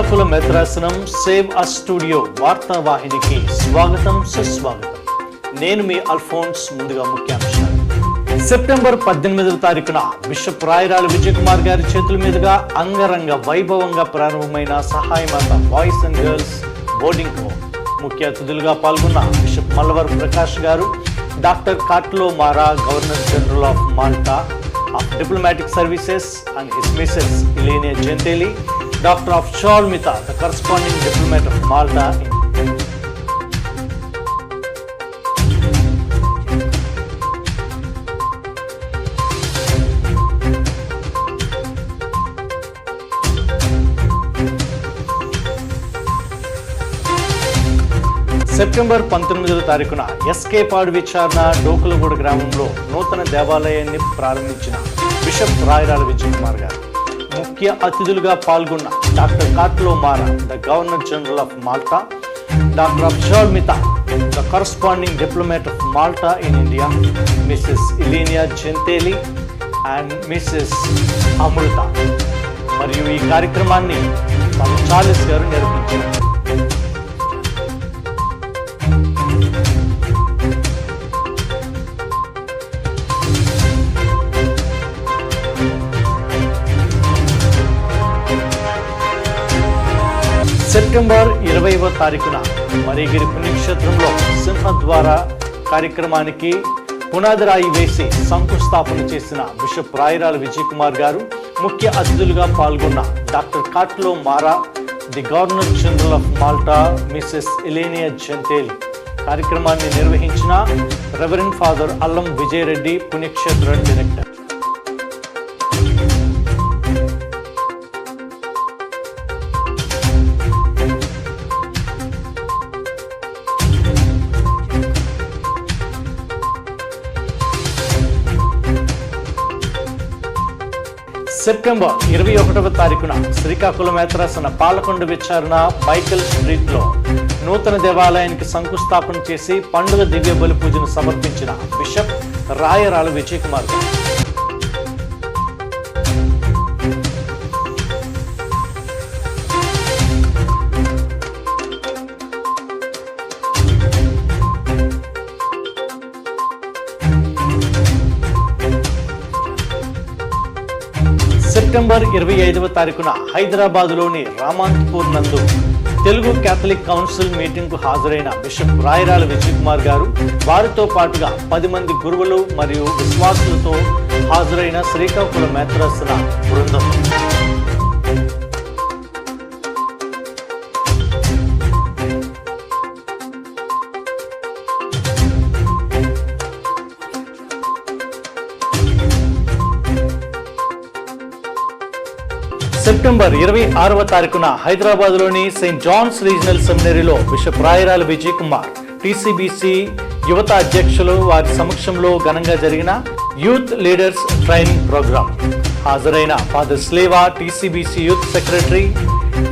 శ్రీకాకుళం మెత్రాసనం సేవ్ అ స్టూడియో వార్తా వాహినికి స్వాగతం సుస్వాగతం. నేను మీ అల్ఫోన్స్ ముందుగా ముఖ్యాంశాలు. సెప్టెంబర్ పద్దెనిమిదవ తారీఖున బిషప్ రాయరాల విజయ్ కుమార్ గారి చేతుల మీదుగా అంగరంగ వైభవంగా ప్రారంభమైన సహాయమాత boys and girls boarding home. ముఖ్య అతిథులుగా పాల్గొన్న బిషప్ మల్లవర్ ప్రకాష్ గారు డాక్టర్ కాట్లో మారా governor general of Malta of diplomatic services and his mrs ఇలీనియా జెంటేలి డాక్టర్ ఆఫ్ షాల్మితా the corresponding diplomat of Malta in September పంతొమ్మిదవ తారీఖున ఎస్కే పాడు విచారణ డోకులగూడ గ్రామంలో నూతన దేవాలయాన్ని ప్రారంభించిన బిషప్ రాయరాల విజయ్ కుమార్ గారు. ముఖ్య అతిథులుగా పాల్గొన్న డాక్టర్ కాట్లో మారా the governor general of Malta doctor అబ్జాల్ మితా the corresponding diplomat of Malta in India mrs ఇలీనియా జెంతేలి and missus Amrita. మరియు ఈ కార్యక్రమాన్ని మన చార్లెస్ గారు నిర్వహించారు. డిసెంబర్ ఇరవైవ తారీఖున మరిగిరి పుణ్యక్షేత్రంలో సింహద్వార కార్యక్రమానికి పునాదిరాయి వేసి శంకుస్థాపన చేసిన బిషప్ రాయరాల విజయ్ కుమార్ గారు ముఖ్య అతిథులుగా పాల్గొన్న డాక్టర్ కాట్లో మారా the governor general of Malta mrs ఎలేనియా జంతేల్ కార్యక్రమాన్ని నిర్వహించిన రెవరెండ్ ఫాదర్ అల్లం విజయరెడ్డి పుణ్యక్షేత్ర డైరెక్టర్. సెప్టెంబర్ ఇరవై ఒకటవ తారీఖున శ్రీకాకుళం యాత్రాసన పాలకొండ విచారణ మైకల్ స్ట్రీట్లో నూతన దేవాలయానికి శంకుస్థాపన చేసి పండుగ దివ్య బలి పూజను సమర్పించిన బిషప్ రాయరాల విజయ్ కుమార్ గారు. సెప్టెంబర్ ఇరవై ఐదవ తారీఖున హైదరాబాద్లోని రామాంతపూర్ నందు తెలుగు కేథలిక్ కౌన్సిల్ మీటింగ్కు హాజరైన బిషప్ రాయరాల విజయ్ కుమార్ గారు వారితో పాటుగా పది మంది గురువులు మరియు విశ్వాసులతో హాజరైన శ్రీకాకుళం మేత్రస్తుల బృందం. సెప్టెంబర్ ఇరవై ఆరవ తారీఖున హైదరాబాద్లోని సెయింట్ జాన్స్ రీజనల్ సెమినరీలో బిషప్ రాయరాల విజయ్ కుమార్ టీసీబీసీ యువత అధ్యక్షులు వారి సమక్షంలో ఘనంగా జరిగిన యూత్ లీడర్స్ ట్రైనింగ్ ప్రోగ్రామ్ హాజరైన father స్లేవా TCBC youth secretary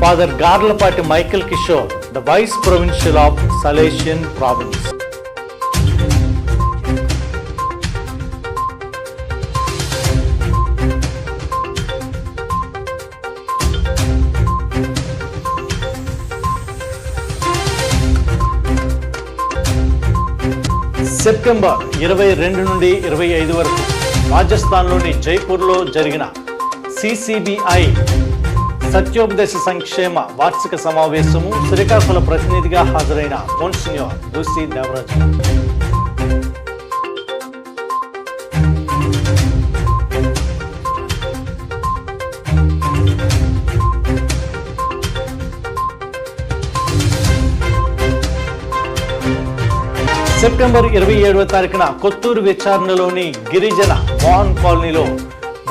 father Garlapati Michael Kishore the vice provincial of Salesian province. September ఇరవై రెండు నుండి ఇరవై ఐదు వరకు రాజస్థాన్లోని జైపూర్లో జరిగిన సిసిబిఐ సత్యోపదేశ సంక్షేమ వార్షిక సమావేశము శ్రీకాకుళ ప్రతినిధిగా హాజరైన మోన్సిన్యోర్ దూసి దేవరాజు. సెప్టెంబర్ ఇరవై ఏడవ తారీఖున కొత్తూరు విచారణలోని గిరిజన మోహన్ కాలనీలో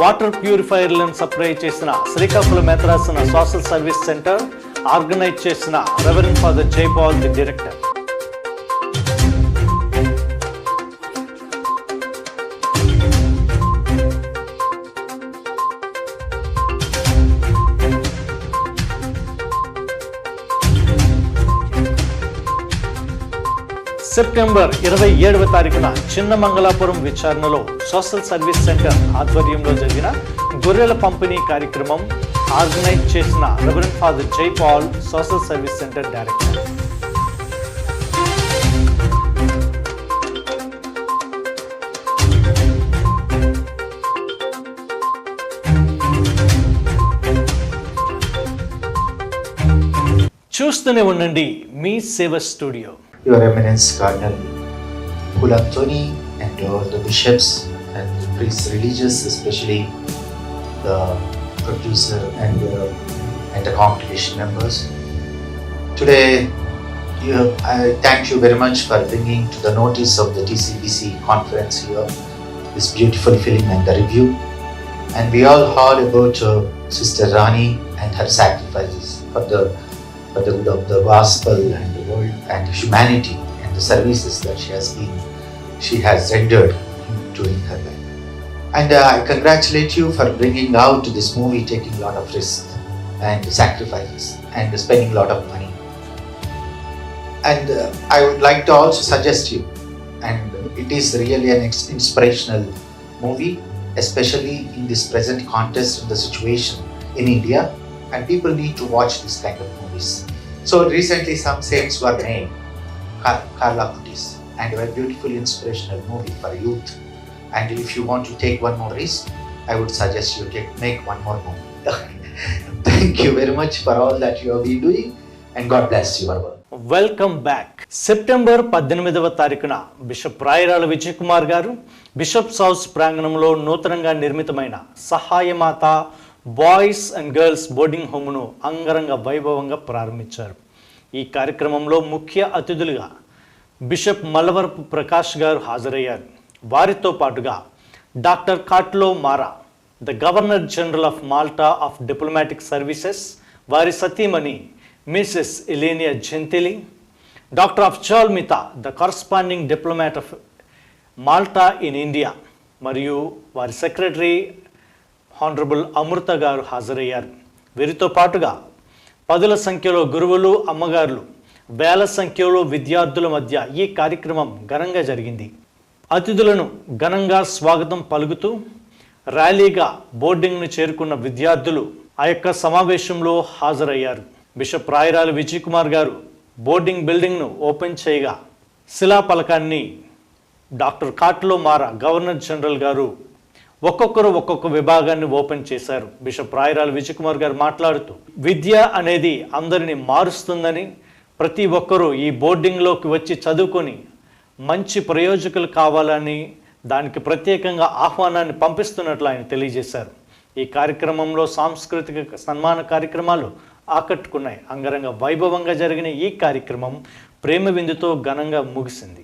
వాటర్ ప్యూరిఫైయర్లను సప్లై చేసిన శ్రీకాకుళం మెత్రాసిన సోషల్ సర్వీస్ సెంటర్ ఆర్గనైజ్ చేసిన reverend father Jaipal the director. September ఇరవై ఏడవ తారీఖున చిన్నమంగళాపురం విచారణలో సోషల్ సర్వీస్ సెంటర్ ఆధ్వర్యంలో జరిగిన గొర్రెల పంపిణీ కార్యక్రమం ఆర్గనైజ్ చేసిన reverend father Jaipal social service centre director చూస్తూనే ఉండండి మీ సేవ studio. Your Eminence Cardinal Pulantoni and all the bishops and the priests religious, especially the producer and the, and the congregation members. Today, you, I thank you very much for bringing to the notice of the TCBC conference here this beautiful film and the review. And we all heard about uh, Sister Rani and her sacrifices for the for the good of the gospel and world and humanity and the services that she has been she has rendered during her life. And uh, I congratulate you for bringing out this movie, taking a lot of risks and sacrifices and spending a lot of money. And uh, I would like to also suggest you, and it is really an inspirational movie, especially in this present context and the situation in India, and people need to watch this kind of movies. So recently some sames were name Carlo Acutis and very beautiful inspirational movie for youth and if you want to take one more risk I would suggest you take make one more movie thank you very much for all that your be doing and God bless your work welcome back September పద్దెనిమిదవ తారీఖున bishop Rayarala Vijay Kumar గారు bishops house ప్రాంగణంలో నూతనంగా నిర్మితమైన సహాయమాత boys and girls boarding హోమ్ను అంగరంగ వైభవంగా ప్రారంభించారు. ఈ కార్యక్రమంలో ముఖ్య అతిథులుగా బిషప్ మల్లవరపు ప్రకాష్ గారు హాజరయ్యారు. వారితో పాటుగా డాక్టర్ కాట్లో మారా the governor general of Malta of diplomatic services వారి సతీమణి మిసెస్ ఎలేనియా జెంతిలి డాక్టర్ ఆఫ్ చాల్మితా the corresponding diplomat of Malta in India మరియు వారి సెక్రటరీ హానరబుల్ అమృత గారు హాజరయ్యారు. వీరితో పాటుగా పదుల సంఖ్యలో గురువులు అమ్మగారులు వేల సంఖ్యలో విద్యార్థుల మధ్య ఈ కార్యక్రమం ఘనంగా జరిగింది. అతిథులను ఘనంగా స్వాగతం పలుకుతూ ర్యాలీగా బోర్డింగ్ను చేరుకున్న విద్యార్థులు ఆ యొక్క సమావేశంలో హాజరయ్యారు. బిషప్ రాయరాలు విజయ్ కుమార్ గారు బోర్డింగ్ బిల్డింగ్ను ఓపెన్ చేయగా శిలాఫలకాన్ని డాక్టర్ కాట్లో మారా గవర్నర్ జనరల్ గారు ఒక్కొక్కరు ఒక్కొక్క విభాగాన్ని ఓపెన్ చేశారు. బిషప్ రాయరాల విజయ్ కుమార్ గారు మాట్లాడుతూ విద్య అనేది అందరిని మారుస్తుందని ప్రతి ఒక్కరూ ఈ బోర్డింగ్లోకి వచ్చి చదువుకొని మంచి ప్రయోజకులు కావాలని దానికి ప్రత్యేకంగా ఆహ్వానాన్ని పంపిస్తున్నట్లు ఆయన తెలియజేశారు. ఈ కార్యక్రమంలో సాంస్కృతిక సన్మాన కార్యక్రమాలు ఆకట్టుకున్నాయి. అంగరంగ వైభవంగా జరిగిన ఈ కార్యక్రమం ప్రేమ విందుతో ఘనంగా ముగిసింది.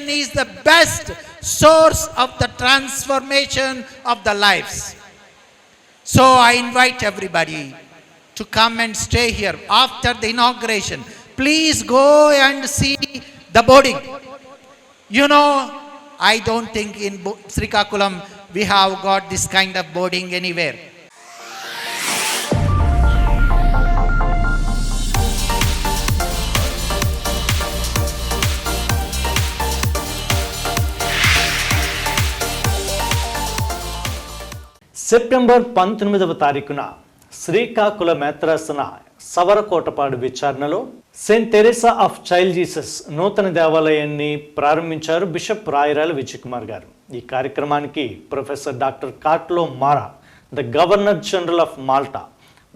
Education is the best source of the transformation of the lives. So I invite everybody to come and stay here after the inauguration. Please go and see the boarding. You know, I don't think in Srikakulam we have got this kind of boarding anywhere. September పంతొమ్మిదవ తారీఖున శ్రీకాకుళ మేత్రాసన సవరకోటపాడు విచారణలో saint Teresa of child Jesus నూతన దేవాలయాన్ని ప్రారంభించారు bishop Rayarala Vijay Kumar గారు. ఈ కార్యక్రమానికి ప్రొఫెసర్ డాక్టర్ కాట్లో మారా the governor general of Malta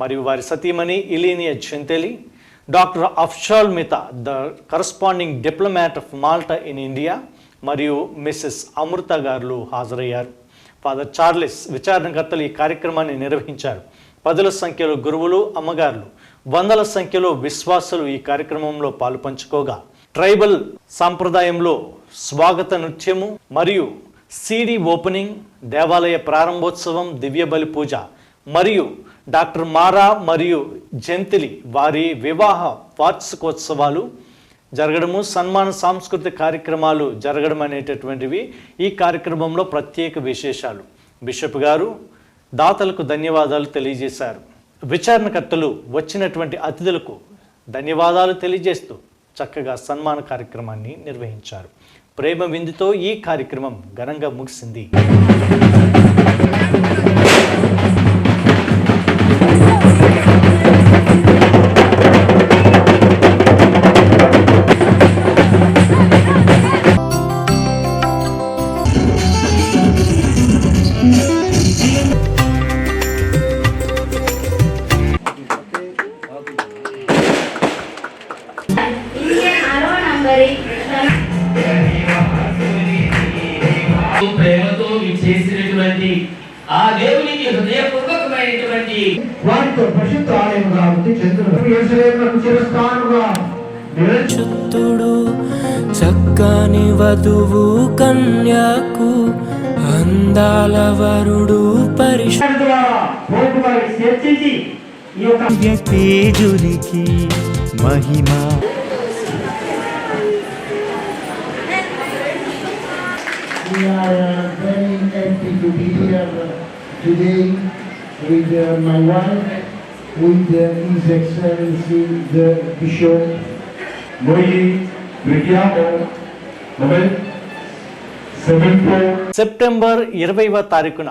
మరియు వారి సతీమణి ఇలీనియా చెంతెలి డాక్టర్ అఫ్షాల్ మితా the corresponding diplomat of Malta in India మరియు మిస్సెస్ అమృత గారు హాజరయ్యారు. ఫాదర్ చార్లెస్ విచారణకర్తలు ఈ కార్యక్రమాన్ని నిర్వహించారు. పదుల సంఖ్యలో గురువులు అమ్మగారులు వందల సంఖ్యలో విశ్వాసులు ఈ కార్యక్రమంలో పాలు పంచుకోగా. ట్రైబల్ సాంప్రదాయంలో స్వాగత నృత్యము మరియు సిడి ఓపెనింగ్ దేవాలయ ప్రారంభోత్సవం దివ్య బలి పూజ మరియు డాక్టర్ మారా మరియు జంతిలి వారి వివాహ వార్షికోత్సవాలు జరగడము సన్మాన సాంస్కృతిక కార్యక్రమాలు జరగడం అనేటటువంటివి ఈ కార్యక్రమంలో ప్రత్యేక విశేషాలు. బిషప్ గారు దాతలకు ధన్యవాదాలు తెలియజేశారు. విచారణకర్తలు వచ్చినటువంటి అతిథులకు ధన్యవాదాలు తెలియజేస్తూ చక్కగా సన్మాన కార్యక్రమాన్ని నిర్వహించారు. ప్రేమ విందుతో ఈ కార్యక్రమం ఘనంగా ముగిసింది. హృదయపూర్వకమైనటువంటి వారితో పరిశుద్ధ చెందును యేసులేమునకు చిరస్థానముగా నిలిచి శుద్ధుడు చక్కని వధువు కన్యాకు అందాల వరుడు పరిశుద్ధ ద్వారా పోటు వారికి చర్చించి ఈ యొక్క తేజునికి మహిమ. We are very happy to be here today with uh, my wife, with uh, His Excellency the Bishop. Noi విద్యాము సెప్టెంబర్ ఇరవైవ తారీఖున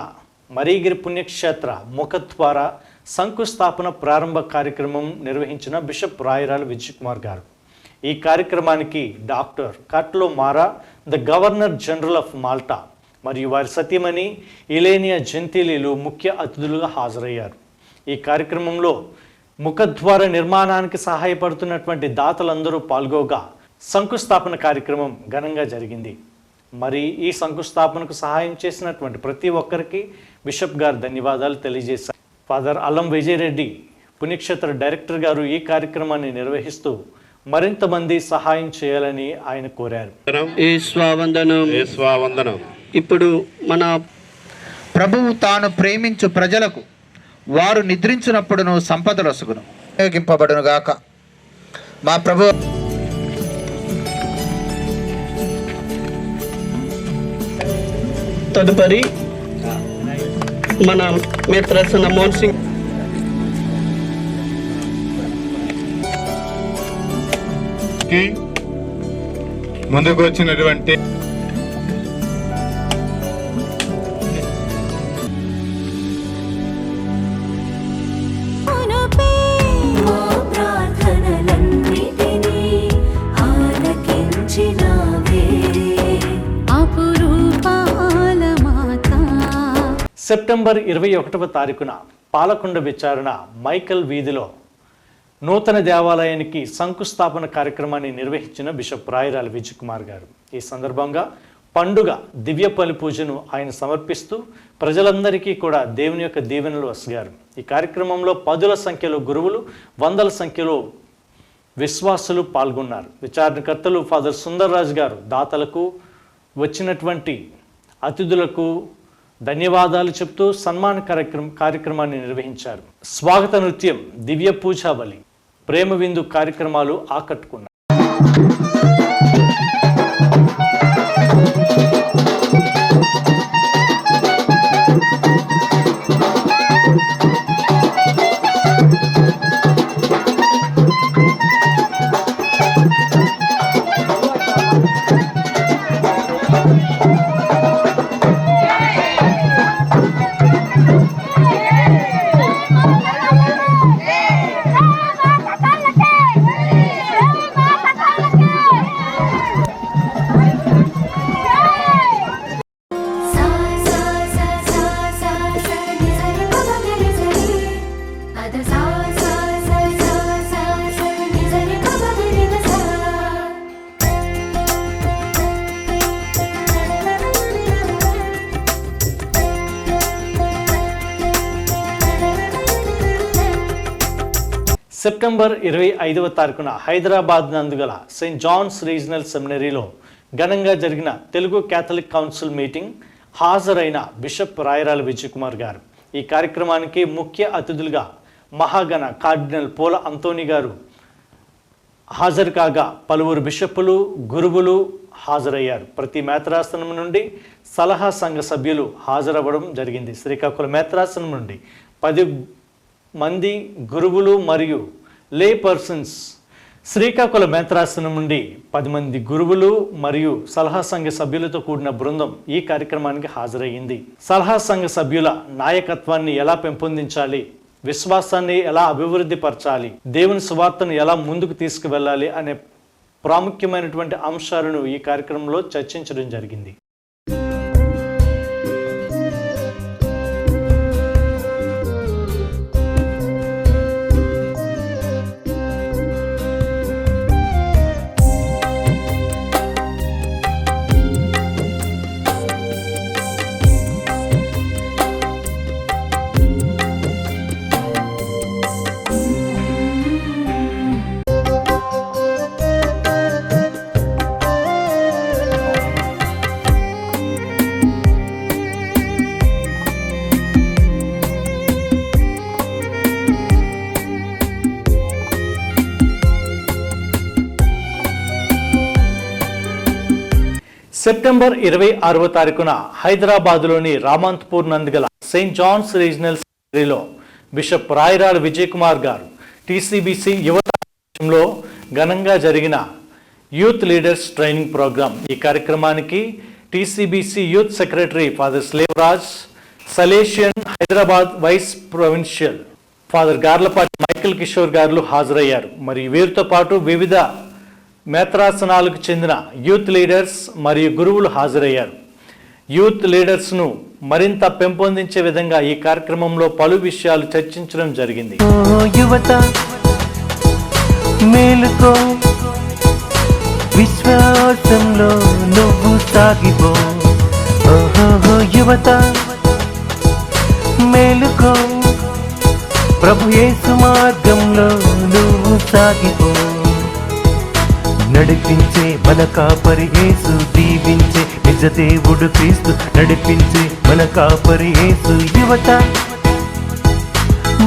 మరీగిరి పుణ్యక్షేత్ర ముఖద్వార శంకుస్థాపన ప్రారంభ కార్యక్రమం నిర్వహించిన బిషప్ రాయరాల విజయ్ కుమార్ గారు ఈ కార్యక్రమానికి డాక్టర్ కట్లో మారా the governor general of Malta మరియు వారి సతీమణి ఇలేనియా జంతిలీలు ముఖ్య అతిథులుగా హాజరయ్యారు. ఈ కార్యక్రమంలో ముఖద్వార నిర్మాణానికి సహాయపడుతున్నటువంటి దాతలందరూ పాల్గొగా శంకుస్థాపన కార్యక్రమం ఘనంగా జరిగింది. మరి ఈ శంకుస్థాపనకు సహాయం చేసినటువంటి ప్రతి ఒక్కరికి బిషప్ గారు ధన్యవాదాలు తెలియజేశారు. ఫాదర్ అల్లం విజయరెడ్డి పుణ్యక్షేత్ర డైరెక్టర్ గారు ఈ కార్యక్రమాన్ని నిర్వహిస్తూ మరింత మంది సహాయం చేయాలని ఆయన కోరారు. ఇప్పుడు మన ప్రభువు తాను ప్రేమించు ప్రజలకు వారు నిద్రించినప్పుడును సంపదలొసుగును వినియోగింపబడును గాక మా ప్రభు తదుపరి మన మిత్రసన మోహన్ సింగ్. ముందుకు వచ్చినటువంటి సెప్టెంబర్ ఇరవై ఒకటవ తారీఖున పాలకొండ విచారణ మైకల్ వీధిలో నూతన దేవాలయానికి శంకుస్థాపన కార్యక్రమాన్ని నిర్వహించిన బిషప్ రాయరాల విజయ్ కుమార్ గారు. ఈ సందర్భంగా పండుగ దివ్య పలి పూజను ఆయన సమర్పిస్తూ ప్రజలందరికీ కూడా దేవుని యొక్క దీవెనలు వసిగారు. ఈ కార్యక్రమంలో పదుల సంఖ్యలో గురువులు వందల సంఖ్యలో విశ్వాసులు పాల్గొన్నారు. విచారణకర్తలు ఫాదర్ సుందర్రాజు గారు దాతలకు వచ్చినటువంటి అతిథులకు ధన్యవాదాలు చెప్తూ సన్మాన కార్యక్రమం కార్యక్రమాన్ని నిర్వహించారు. స్వాగత నృత్యం దివ్య పూజావళి. ప్రేమ విందు కార్యక్రమాలు ఆకట్టుకున్నారు సెప్టెంబర్ ఇరవై ఐదవ తారీఖున హైదరాబాద్ నందుగల సెయింట్ జాన్స్ రీజనల్ సెమినరీలో ఘనంగా జరిగిన తెలుగు క్యాథలిక్ కౌన్సిల్ మీటింగ్ హాజరైన బిషప్ రాయరాల విజయ్ కుమార్ గారు. ఈ కార్యక్రమానికి ముఖ్య అతిథులుగా మహాగణ కార్డినల్ పోల అంతోని గారు హాజరు కాగా పలువురు బిషప్పులు గురువులు హాజరయ్యారు. ప్రతి మేత్రాసనం నుండి సలహా సంఘ సభ్యులు హాజరవ్వడం జరిగింది. శ్రీకాకుళం మేత్రాసనం నుండి పది మంది గురువులు మరియు లే పర్సన్స్ శ్రీకాకుళం మేత్రాసనం నుండి పది మంది గురువులు మరియు సలహా సంఘ సభ్యులతో కూడిన బృందం ఈ కార్యక్రమానికి హాజరయ్యింది. సలహా సంఘ సభ్యుల నాయకత్వాన్ని ఎలా పెంపొందించాలి? విశ్వాసాన్ని ఎలా అభివృద్ధి పరచాలి? దేవుని సువార్తను ఎలా ముందుకు తీసుకువెళ్ళాలి? అనే ప్రాముఖ్యమైనటువంటి అంశాలను ఈ కార్యక్రమంలో చర్చించడం జరిగింది. సెప్టెంబర్ ఇరవై ఆరవ తారీఖున హైదరాబాద్లోని రామంతపూర్ నందుగల సెయింట్ జాన్స్ రీజనల్ సెమినరీలో బిషప్ రాయరాడు విజయ్ కుమార్ గారు టీసీబీసీ యువత ఘనంగా జరిగిన యూత్ లీడర్స్ ట్రైనింగ్ ప్రోగ్రాం. ఈ కార్యక్రమానికి TCBC youth secretary father Selvaraj Salesian Hyderabad vice provincial father Garlapati Michael Kishore గారు హాజరయ్యారు. మరియు వీరితో పాటు వివిధ మేత్రాసనాలకు చెందిన యూత్ లీడర్స్ మరియు గురువులు హాజరయ్యారు. యూత్ లీడర్స్ను మరింత పెంపొందించే విధంగా ఈ కార్యక్రమంలో పలు విషయాలు చర్చించడం జరిగింది. యువత మేలుకో. విశ్వాసంలో నువ్వు సాగిపో. ఓహో యువత మేలుకో. ప్రభు యేసు మార్గంలో నువ్వు సాగిపో. నడిపించే మన కాపరి యేసు దీవించే నిజ దేవుడు క్రీస్తు నడిపించే మన కాపరి యేసు యువత.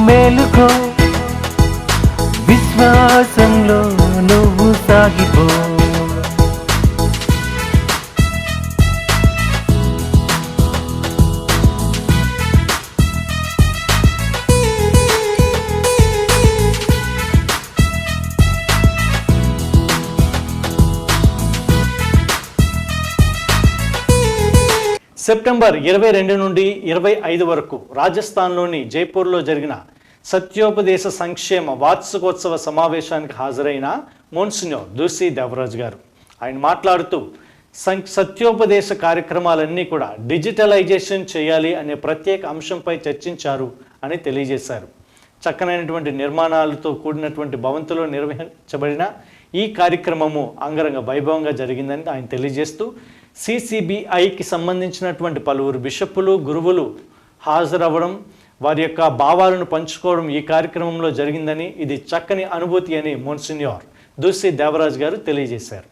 మేలుకో విశ్వాసంలో నువ్వు సాగిపో. సెప్టెంబర్ ఇరవై రెండు నుండి ఇరవై ఐదు వరకు రాజస్థాన్లోని జైపూర్లో జరిగిన సత్యోపదేశ సంక్షేమ వార్షికోత్సవ సమావేశానికి హాజరైన మోన్సిన్యోర్ దూసి దేవరాజ్ గారు. ఆయన మాట్లాడుతూ సం సత్యోపదేశ కార్యక్రమాలన్నీ కూడా డిజిటలైజేషన్ చేయాలి అనే ప్రత్యేక అంశంపై చర్చించారు అని తెలియజేశారు. చక్కనైనటువంటి నిర్మాణాలతో కూడినటువంటి భవంతులో నిర్వహించబడిన ఈ కార్యక్రమము అంగరంగ వైభవంగా జరిగిందని ఆయన తెలియజేస్తూ సిసిబిఐకి సంబంధించినటువంటి పలువురు బిషప్పులు గురువులు హాజరవ్వడం వారి యొక్క భావాలను పంచుకోవడం ఈ కార్యక్రమంలో జరిగిందని ఇది చక్కని అనుభూతి అని మోన్సిన్యోర్ దుస్సి దేవరాజ్ గారు తెలియజేశారు.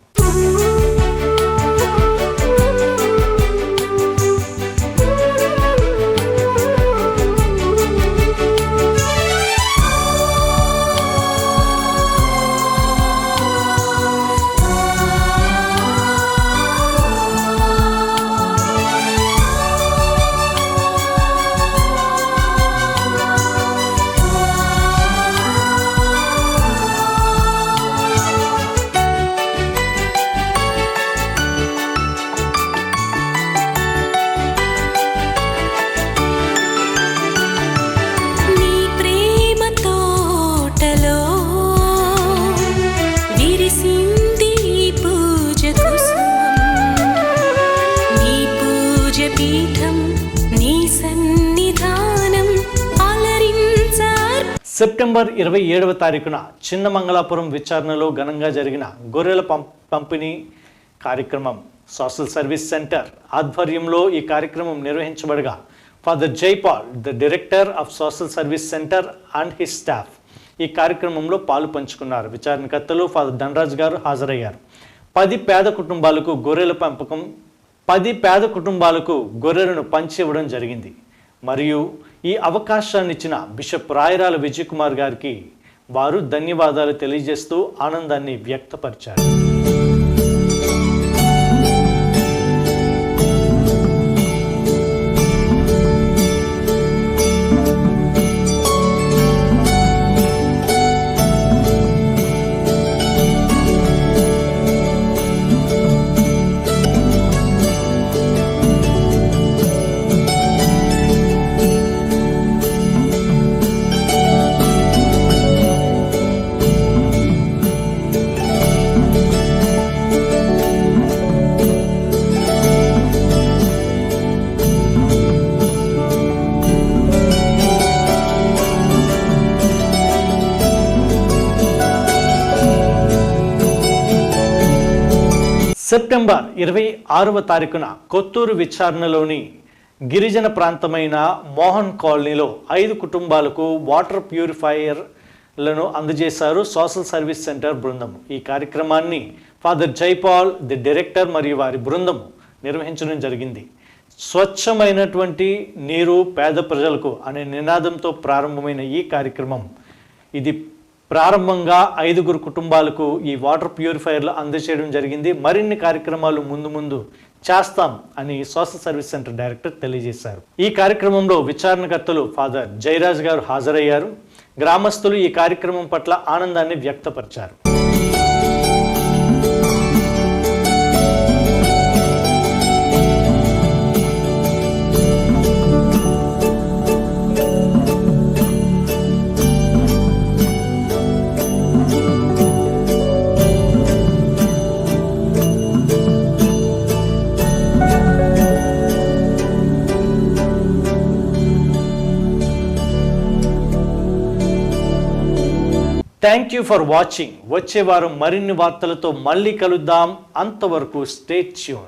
సెప్టెంబర్ ఇరవై ఏడవ తారీఖున చిన్న మంగళాపురం విచారణలో ఘనంగా జరిగిన గొర్రెల పం పంపిణీ కార్యక్రమం సోషల్ సర్వీస్ సెంటర్ ఆధ్వర్యంలో ఈ కార్యక్రమం నిర్వహించబడగా father Jaipal the director of social service centre and his staff ఈ కార్యక్రమంలో పాలు పంచుకున్నారు. విచారణకర్తలు ఫాదర్ ధనరాజ్ గారు హాజరయ్యారు. పది పేద కుటుంబాలకు గొర్రెల పెంపకం పది పేద కుటుంబాలకు గొర్రెలను పంచి ఇవ్వడం జరిగింది. మరియు ఈ అవకాశాన్ని ఇచ్చిన బిషప్ రాయరాల విజయ్ కుమార్ గారికి వారు ధన్యవాదాలు తెలియజేస్తూ ఆనందాన్ని వ్యక్తపరిచారు. సెప్టెంబర్ ఇరవై ఆరవ తారీఖున కొత్తూరు విచారణలోని గిరిజన ప్రాంతమైన మోహన్ కాలనీలో ఐదు కుటుంబాలకు వాటర్ ప్యూరిఫైయర్లను అందజేశారు సోషల్ సర్వీస్ సెంటర్ బృందం. ఈ కార్యక్రమాన్ని ఫాదర్ జైపాల్ ది డైరెక్టర్ మరియు వారి బృందం నిర్వహించడం జరిగింది. స్వచ్ఛమైనటువంటి నీరు పేద ప్రజలకు అనే నినాదంతో ప్రారంభమైన ఈ కార్యక్రమం ఇది ప్రారంభంగా ఐదుగురు కుటుంబాలకు ఈ వాటర్ ప్యూరిఫైయర్లు అందజేయడం జరిగింది. మరిన్ని కార్యక్రమాలు ముందు ముందు చేస్తాం అని సోషల్ సర్వీస్ సెంటర్ డైరెక్టర్ తెలియజేశారు. ఈ కార్యక్రమంలో విచారణకర్తలు ఫాదర్ జయరాజ్ గారు హాజరయ్యారు. గ్రామస్తులు ఈ కార్యక్రమం పట్ల ఆనందాన్ని వ్యక్తపరిచారు. థ్యాంక్ యూ ఫర్ వాచింగ్ వచ్చే వారం మరిన్ని వార్తలతో మళ్ళీ కలుద్దాం. అంతవరకు స్టేట్ ట్యూన్